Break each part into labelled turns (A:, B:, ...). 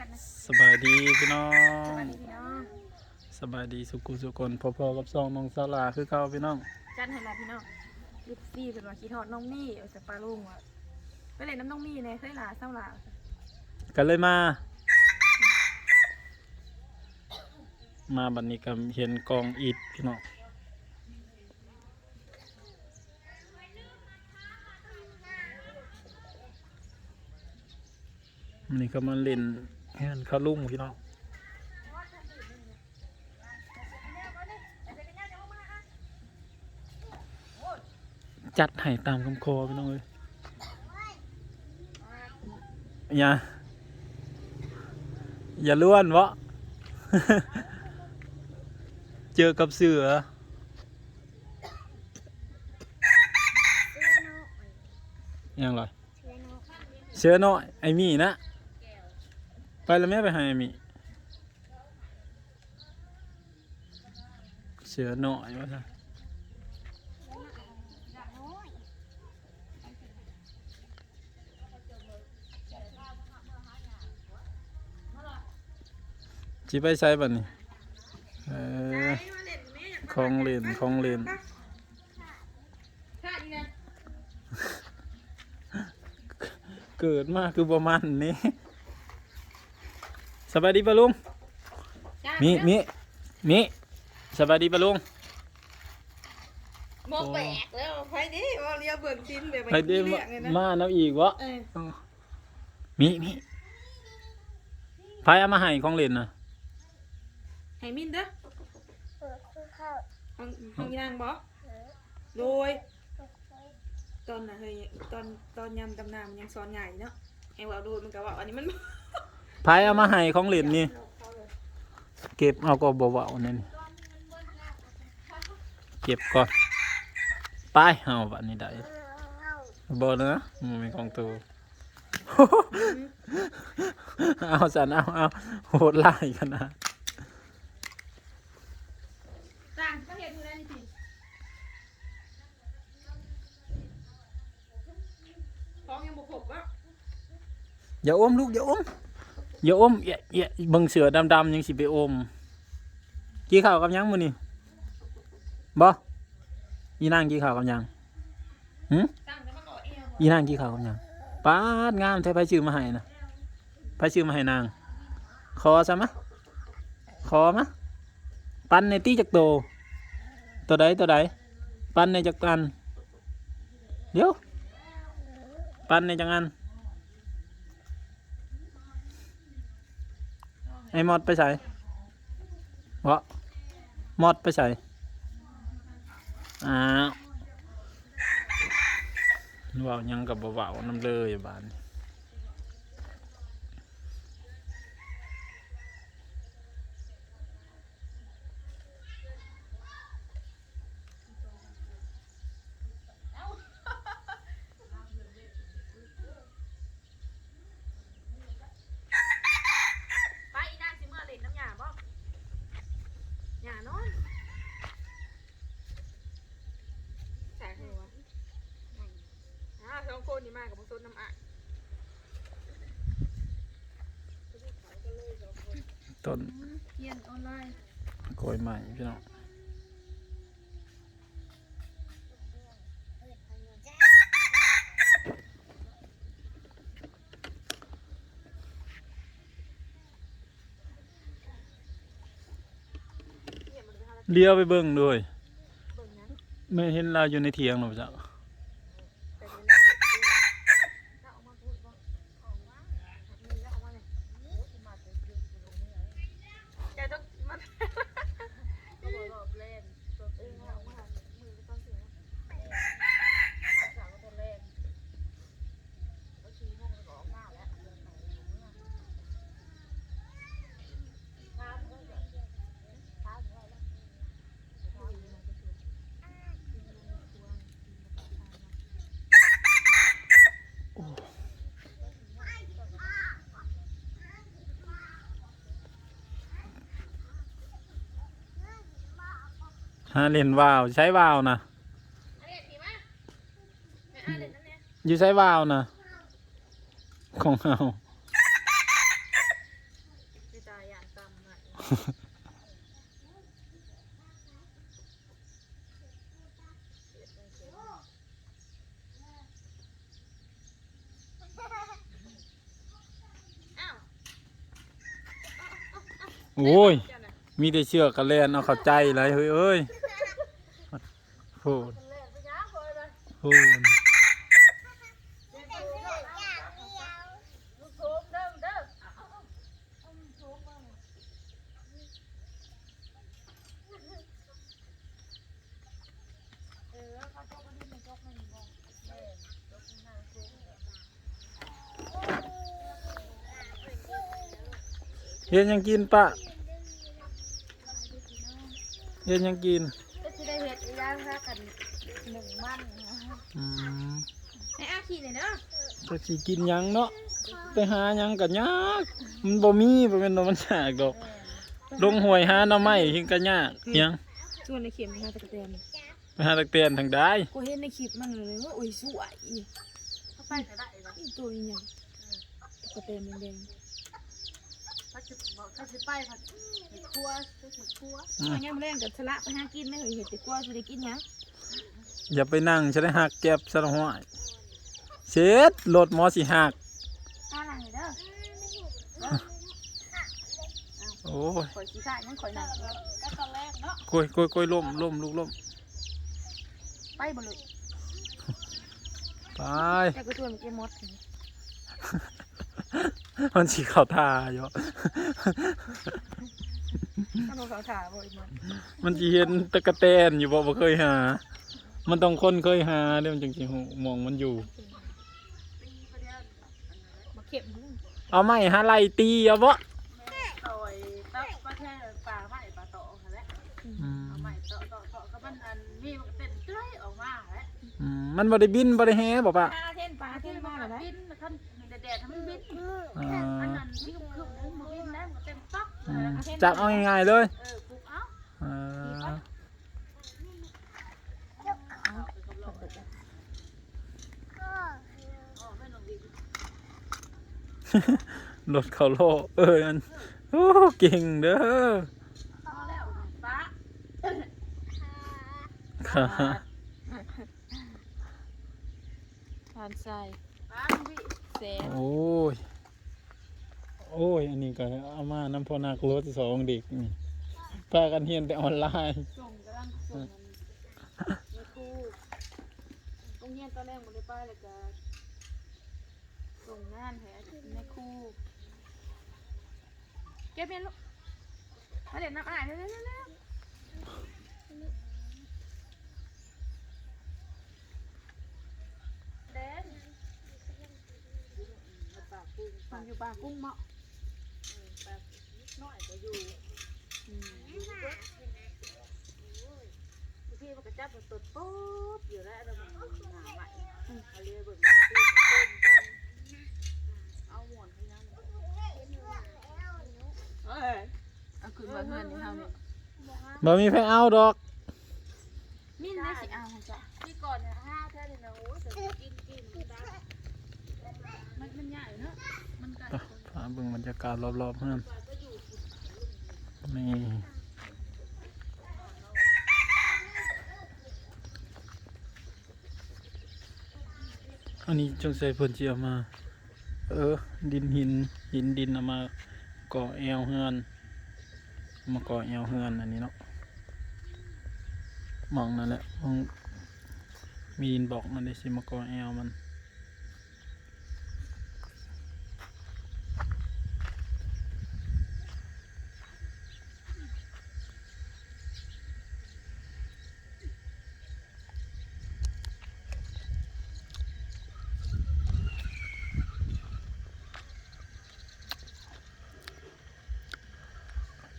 A: กันนะ
B: สบายดีพี่น้อ
A: สวั
B: ง
A: สดีพี่น้อง
B: สบายดีสุกุสุคนพอๆกับซองน้องสลาคือเก่าพี่น้อง
A: จันให้ละพี่น้องลิปซี่เป็นว่าคิดฮอดน้องมี่เอาจากปลาลุงว่ะไปเล่นน้ำน้องมี่เนี่ยเคยหลาเศร้าหลา
B: กันเลยมา มาบัดนี้ก็เห็นกองอิฐพี่น้อง มันนี่ก็มาเล่น เห็นเขาลุงพี่น้องจัดให้ตามคำคอพี่น้องเลยอย่า อย่าล้วนวะเจอกับเสือยังไรเชื้อน้อยไอมี่นะ ไปแล้วแม่ไปหาไอมี่เชื้อน้อยวะท่ะจีไปใช้บัดนี้เออของเล่นของเล่นเกิดมากคือประมาณนี้ สบายดีปะลุง
A: จ้า
B: มีมีมีสบายดีปะลุง
A: โมแปลกแล้วไปดิว่าเรียกเบิ่งชิ้นแบบ
B: ไปเดมมาน้ำอีกวะ
A: เออ
B: มีมีพายเอามาให้ของเล่นนะ
A: ให้มินเด้อห้องห้องอีนางบ่โดยตอนน่ะเฮ้ยตอนตอนยำตำนานมันยังซ้อนใหญ่เนาะไอ้ว่าโดยมันก็ว่าอันนี้มัน
B: พายเอามาให้ของเล่นนี่ เก็บเอาก็บ่เบาๆนั่นนี่เก็บก่อนไปเอาบัดนี้ได้บ่นะมันเป็นของตัวเอาสันเอาเอาโหดไล่ขนาด
A: จ้างก็เห็นอยู่แล้วนี่สิท้องยังบกบวะ
B: อย่าอมลูกอย่าอม อย่าอมอย่าอย่เบิ่งเสือดำๆยังสิไปอมกี่ข้าวกับยังมื้อนี้บ่อีนางกี่ข้าวกับยังหึ
A: ตั้งจะมาเกาะเอว
B: อีนางกี่ข้าวกับยังปาดงามแท้ไปชื่อมาให้นะไปชื่อมาให้นาง ขอซะมะขอมะปันในตี้จักโตตัวใดตัวใดปันในจักอันเดี๋ยวปันในจักอัน ไอ้มอดไปใส่วะมอดไปใส่อ้าวเว่ายังกับเบาๆน้ำเลยบาน
A: ไปอีนางสิเมื่อเล่นน้ำยาบ่ หยานอนใส่หัวอ่าสองคนนี่มากับบุษนน้ำอะ
B: ต้น
A: เรียนออนไลน์
B: กล้วยใหม่พี่น้อง เลี้ยวไปเบิ่งด้วย ไม่เห็นเราอยู่ในเถียงหรอกจ้ะ
A: แต่เดี๋ยวเราจะไปดูแล้วเอามาพูดบ่ออกมามีแล้วเอามาเลยโอ้ยมาจะยืนอยู่ตรงนี้เลยแกต้องมาก็บอกรอบเล่นตัวเองเอามามือก็ต้องเสียสาวก็ตัวเล่นก็ชี้ห้องแล้วก็ออกมาแล้วเดินไปอยู่เมื่อข้ามก็จะข้ามก็แล้วข้ามก็จะ
B: หาเล่นวาวใช้วาวนะ
A: อันนี้ทีมาไม่อ่านเลยนั่นเนี่ย
B: อยู่ใช้วาวนะของเรา
A: อ้าว
B: โอ้ย
A: เจ้าน่ะ
B: มีแต่เชือกกระแลนเอาเข้าใจเลยเฮ้ยเอ้ย โหด
A: มันเล่นไปยาวเลยเลย
B: โหด
A: ลูกโป่งเด้อเด้อเออเขาจกมาดิมันจกมันบ่แม่จกมันหน้าสูง
B: เฮ็ดหยังกินปะเฮ็ดหยังกิน
A: ก็จะได้เห็ดอี กอย่างค่ะกันหนึ่งมัน
B: อืม
A: ให้อาขี้หน่อยเนาะ
B: จะสิกินหยังเนาะไปหาหยังก็ยากมันบ่มีบ่แม่นว่ามันยากดอกลงห้วยหาหน่อไม้หิงก็ยากหยัง
C: ส่วนในเข็มนะคะตะกะแตน
B: ไปหาตะเตียนทางใด
C: ก็เห็นในคลิปมันเลยว่าโอ้ยสวยอี
A: เข้าไปก็ได้นะ
C: อีตัวอีหยังตะกะแตนแดง
A: เขาจะบอกเขาจะไปค่ะเห็ดครัวเห็ดครัว
C: ๆเอาย่ามแรงกับสละไปหากินไม่เคยเห็นแต่กลัวสิได้กินหยัง
B: อย่าไปนั่งจะได้หักแก็บซะละห้วยเช็ดรถหมอสิหัก
A: ข้าหลังเด้อ
B: โอ้ย
A: ข่อยสีข้ายังข่อยนังก็ตอนแรกเนาะ
B: กล้วยกล้วยกล้วยล่มล่มลูกล่ม
A: ไปบ่เลย
B: ไป
C: แต่ก็ตัวมันเกมมด
B: มันสิเข้าท่าอยู่
C: ถ้าเราเขาถามบ่อีมัน
B: มันสิเห็นตะกะแตนอยู่บ่บ่เคยหา มันต้องคนเคยหาเดี๋ยวมันจึงสิหูมองมันอยู่
C: มาเข็ม
B: เอาไม้หาไล่ตีเอาบ่
A: ต่อยตับประเทศป่าไม้ป่าโตค่ะแหละ
B: อืม
A: เอาไม้โตโตโตก็มันอันมีมันเต้นเจ้ยออกมาแหละ
B: อืมมันบ่ได้บินบ่ได้แฮบ่ปะ
C: ปลาเท่
B: อ่
A: อันานั้นที่คึมๆนั้นมันบินได้มันเต็มต๊อก
B: อืมจับเอาง่ายๆเลย
A: เออปลูกเอา
B: อ่า
A: อ๋อไม่ลงดิ
B: รถเขาโลเอ้ยอันโอ้เก่งเด้อ
A: พอแล้วป้า
B: ค่ะ
C: ทานทราย
A: ป้าพี่
C: แสน
B: โอ้ย โอ้ย อันนี้ก็เอามาน้ำพอนักรถสองเด็กนี่พากันเฮียนแต่ออนไลน์
A: ส่งกำลังส่งในครูโรงเรียนตอนแรกมันได้ไปเลยก็ส่งงานให้ในครูเก็บเงินลูกมาเด็ดน้ำอ่านเร็วๆเร็วๆเด่นปากุ้งอยู่ปากกุ้งเหมาะ น้อยก็อยู่อืมอยู่เบิดบางทีมันก็จับมันตดปุ๊บอยู่แล้วเรามันหนาไหวเอาเรียกเบิ่งตีนเต้นกันเอาหมอนให้นั่นเอ้ย
C: เอาขึ้นมาเฮือนนี่เฮานี่
B: บ่มีแพ้เอาดอก
C: มินได้สิเอาจ้ะ
A: ที่ก่อนเนี่ยห้าเท่านี้นะโอ้แต่กินกินมันมันมันใหญ่เนอะมันกัด
B: พาเบิ่งบรรยากาศรอบๆเพื่อน นี่อันนี้จงใส่เพิ่นสิเอามา เออ ดินหินหินดินเอามาก่อแอวเฮือนเอามาก่อแอวเฮือนอันนี้เนาะมองนั่นแหละมองมีดินบอกนั่นได้สิมาก่อแอวมัน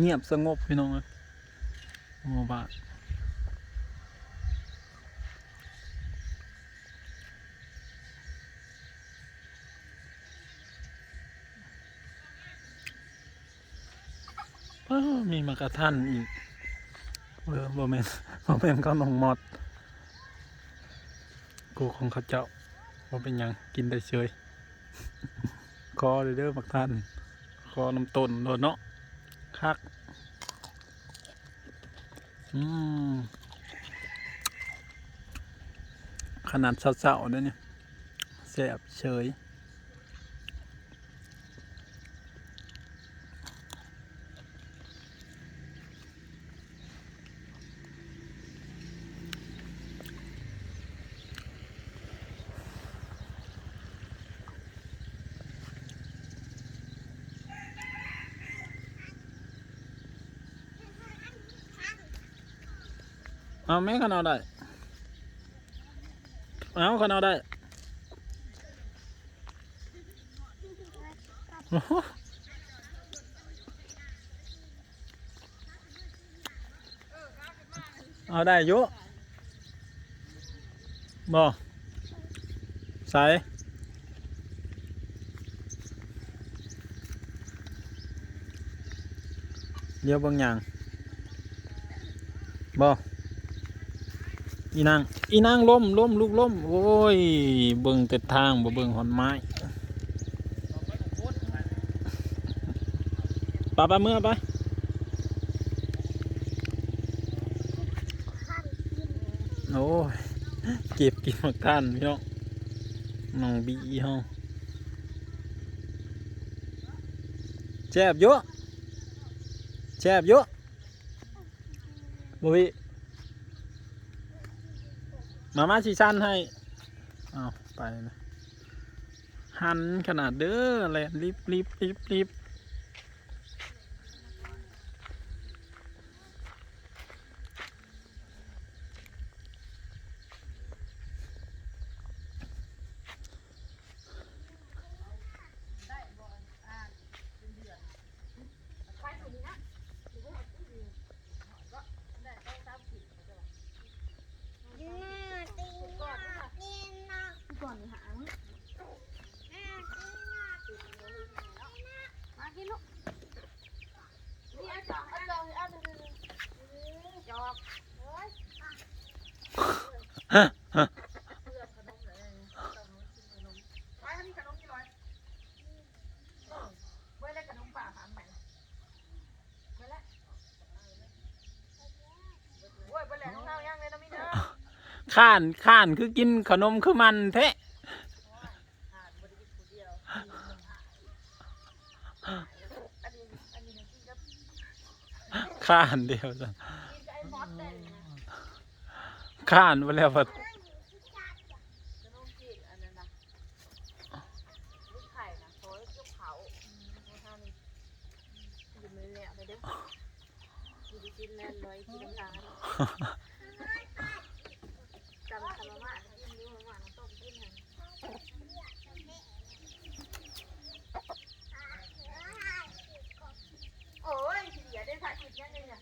B: เงียบสงบพี่น้องเอ้ยโมบาอ้ามีมากระทันอีกเออบ่แม่นบ่แม่นเขาหนองมอด กูของเขาเจ้าบ่เป็นยังกินได้เฉยคอเลยเด้อมักทันคอน้ำต้นโดนเนาะ คักขนาดเสาวๆเนี่ยแสบเฉย เอาแม่ขันเอาได้ เอาขันเอาได้เอาได้อยุบ่ใส่เดี๋ยวบางอย่างบ่อี นางอีนางล้มล้มลูกล้มโอ้ยเบิ่งแต่ทางบ่เบิ่งหอนไม้ปะปะเมื่อไปโอ้ยเก็บกินมากันพี่น้องน้องบีเฮาแซ่บเยอะแซ่บเยอะบ่พี่ มาม่าชีชันให้เอาไปนะหันขนาดเด้ออะไรรีบรีบรีบรีบฮะฮะ
A: ไว้ให้มีขนมกี่ร้อยไว้เล่นขนมป่าถามใหม่ไว้แล้วโอ้ยไปแหล่ของเราย่างเลยนะมีเด้อ
B: ข้านข้านคือกินขนมคือมันแท้ข้านเดียวจ้ะข้านไปแล้วพอ
A: ขนมจีนอันนั้นนะลูกไข่นเขาแล้วปเด้ออยู่ดีกินน้ำตาลจำคำว่ากินนิ้วมาน้ำต้มกินหันโอ้ยทีเดียวได้ถ่ายคลิปยังไงเนี่ย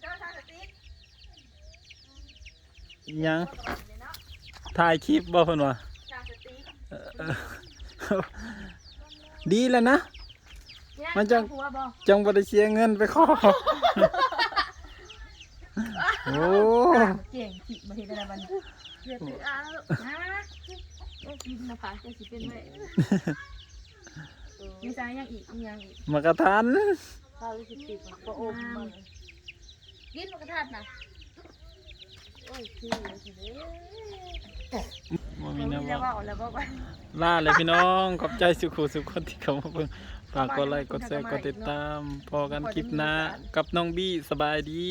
A: เจ้าชายสติ๊ก
B: อิห ยัง
A: เนี่ยเนาะ
B: ถ่ายคลิปบ่เพิ่นว่า
A: ชายสติ๊ก
B: เออเออดีแล้วนะ มันจะ
C: หัวบ่
B: จังบ่ได้เสียเงินไปขอโอ้
C: เก่งสิมาเฮ็ดอะไรบัดนี้
A: เดี๋ยวถือเอา
C: นะกินนะพาจะสิเป็นแม่มีสายยังอีกมียังอีก
B: มากระทัน
A: ข้าวสิบติดก็อมมันกินมันกระทัดนะ โอ้ยคือสิเด้อ
B: บ่มี
C: มี
B: แนว
C: แล้ว
B: ว่า
C: ว่าแล้วบ่ไป
B: ลาเลยพี่น้อง ขอบใจสุขุสุขคนที่เข้ามาเบิ่งฝากกดไลค์กดแชร์กดติดตามพอกันคลิปหน้ากับน้องบี้สบายดี